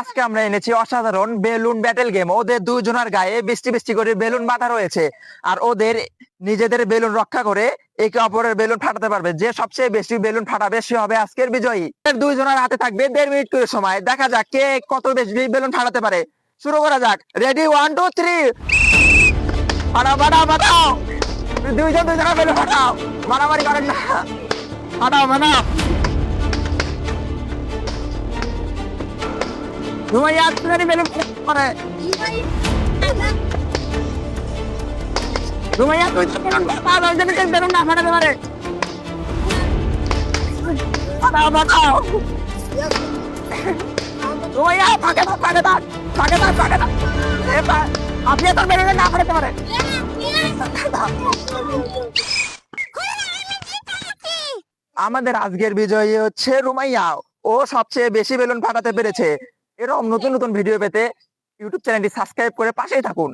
আজকে আমরা এনেছি অসাধারণ বেলুন ব্যাটেল গেম ওদের দুজনের গায়ে বৃষ্টি বৃষ্টি করে বেলুন বাঁধা রয়েছে। আর ওদের নিজেদের বেলুন রক্ষা করে একে অপরের বেলুন ফাটাতে পারবে। যে সবচেয়ে বেশি বেলুন ফাটাবে সে হবে আজকের বিজয়ী। দুইজনের হাতে থাকবে দেড় মিনিট করে সময়। দেখা যাক কে কত বেশি বেলুন ফাটাতে পারে। শুরু করা যাক। রেডি ওয়ান টু থ্রি ফাটাও ফাটাও ফাটাও। দুইজন দুইজনের বেলুন ফাটাও। মারামারি করেন না। ফাটাও ফাটাও। আপনি তো না পারে। আমাদের আজকের বিজয়ী হচ্ছে রুমাইয়া। ও সবচেয়ে বেশি বেলুন ফাটাতে পেরেছে। এরকম নতুন নতুন ভিডিও পেতে ইউটিউব চ্যানেলটি সাবস্ক্রাইব করে পাশেই থাকুন।